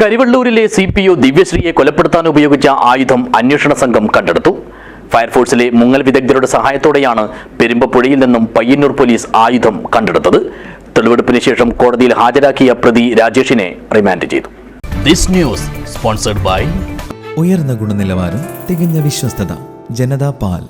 കരിവള്ളൂരിലെ C P O ദിവ്യശ്രീയെ കൊലപ്പെടുത്താൻ ഉപയോഗിച്ച ആയുധം അന്വേഷണ സംഘം കണ്ടെടുത്തു. ഫയർഫോഴ്സിലെ മുങ്ങൽ വിദഗ്ധരുടെ സഹായത്തോടെയാണ് പെരുമ്പപ്പുഴയിൽ നിന്നും പയ്യന്നൂർ പോലീസ് ആയുധം കണ്ടെടുത്തത്. തെളിവെടുപ്പിന് ശേഷം കോടതിയിൽ ഹാജരാക്കിയ പ്രതി രാജേഷിനെ റിമാൻഡ് ചെയ്തു. ദിസ് ന്യൂസ് സ്പോൺസർഡ് ബൈ ഉയർന്ന ഗുണനിലവാരം തികഞ്ഞ വിശ്വസ്തത ജനതാ പാൽ.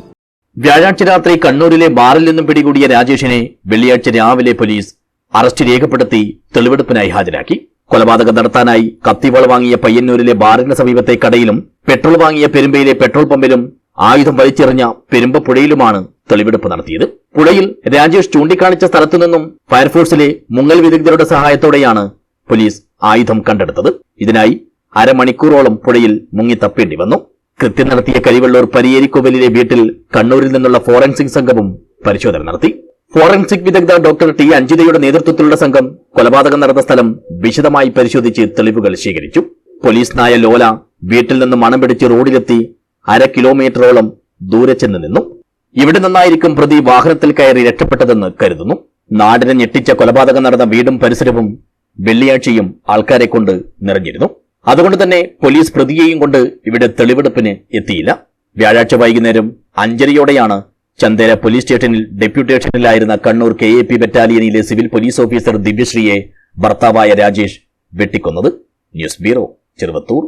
വ്യാഴാഴ്ച രാത്രി കണ്ണൂരിലെ ബാറിൽ നിന്നും പിടികൂടിയ രാജേഷിനെ വെള്ളിയാഴ്ച രാവിലെ പോലീസ് അറസ്റ്റ് രേഖപ്പെടുത്തി തെളിവെടുപ്പിനായി ഹാജരാക്കി. കൊലപാതകം നടത്താനായി കത്തിവള വാങ്ങിയ പയ്യന്നൂരിലെ ബാറിന് സമീപത്തെ കടയിലും പെട്രോൾ വാങ്ങിയ പെരുമ്പയിലെ പെട്രോൾ പമ്പിലും ആയുധം വലിച്ചെറിഞ്ഞ പെരുമ്പപ്പുഴയിലുമാണ് തെളിവെടുപ്പ് നടത്തിയത്. പുഴയിൽ രാജേഷ് ചൂണ്ടിക്കാണിച്ച സ്ഥലത്തു നിന്നും ഫയർഫോഴ്സിലെ മുങ്ങൽ വിദഗ്ധരുടെ സഹായത്തോടെയാണ് പോലീസ് ആയുധം കണ്ടെടുത്തത്. ഇതിനായി അരമണിക്കൂറോളം പുഴയിൽ മുങ്ങി തപ്പേണ്ടി വന്നു. കൃത്യം നടത്തിയ കരിവെള്ളൂർ പരിയേരിക്കോവലിലെ വീട്ടിൽ കണ്ണൂരിൽ നിന്നുള്ള ഫോറൻസിക് സംഘവും പരിശോധന നടത്തി. ഫോറൻസിക് വിദഗ്ധ ഡോക്ടർ ടി അഞ്ജിതയുടെ നേതൃത്വത്തിലുള്ള സംഘം കൊലപാതകം നടന്ന സ്ഥലം വിശദമായി പരിശോധിച്ച് തെളിവുകൾ ശേഖരിച്ചു. പോലീസ് നായ ലോല വീട്ടിൽ നിന്ന് മണം പിടിച്ച് റോഡിലെത്തി അര കിലോമീറ്ററോളം ദൂരെ ചെന്ന് നിന്നു. ഇവിടെ നിന്നായിരിക്കും പ്രതി വാഹനത്തിൽ കയറി രക്ഷപ്പെട്ടതെന്ന് കരുതുന്നു. നാടിനെ ഞെട്ടിച്ച കൊലപാതകം നടന്ന വീടും പരിസരവും വെള്ളിയാഴ്ചയും ആൾക്കാരെ കൊണ്ട് നിറഞ്ഞിരുന്നു. അതുകൊണ്ട് തന്നെ പോലീസ് പ്രതിയെയും കൊണ്ട് ഇവിടെ തെളിവെടുപ്പിന് എത്തിയില്ല. വ്യാഴാഴ്ച വൈകുന്നേരം അഞ്ചരയോടെയാണ് ചന്ദേര പോലീസ് സ്റ്റേഷനിൽ ഡെപ്യൂട്ടേഷനിലായിരുന്ന കണ്ണൂർ കെ എ പി ബറ്റാലിയനിലെ സിവിൽ പോലീസ് ഓഫീസർ ദിവ്യശ്രീയെ ഭർത്താവായ രാജേഷ് വെട്ടിക്കൊന്നത്. News bureau Cheruvathur.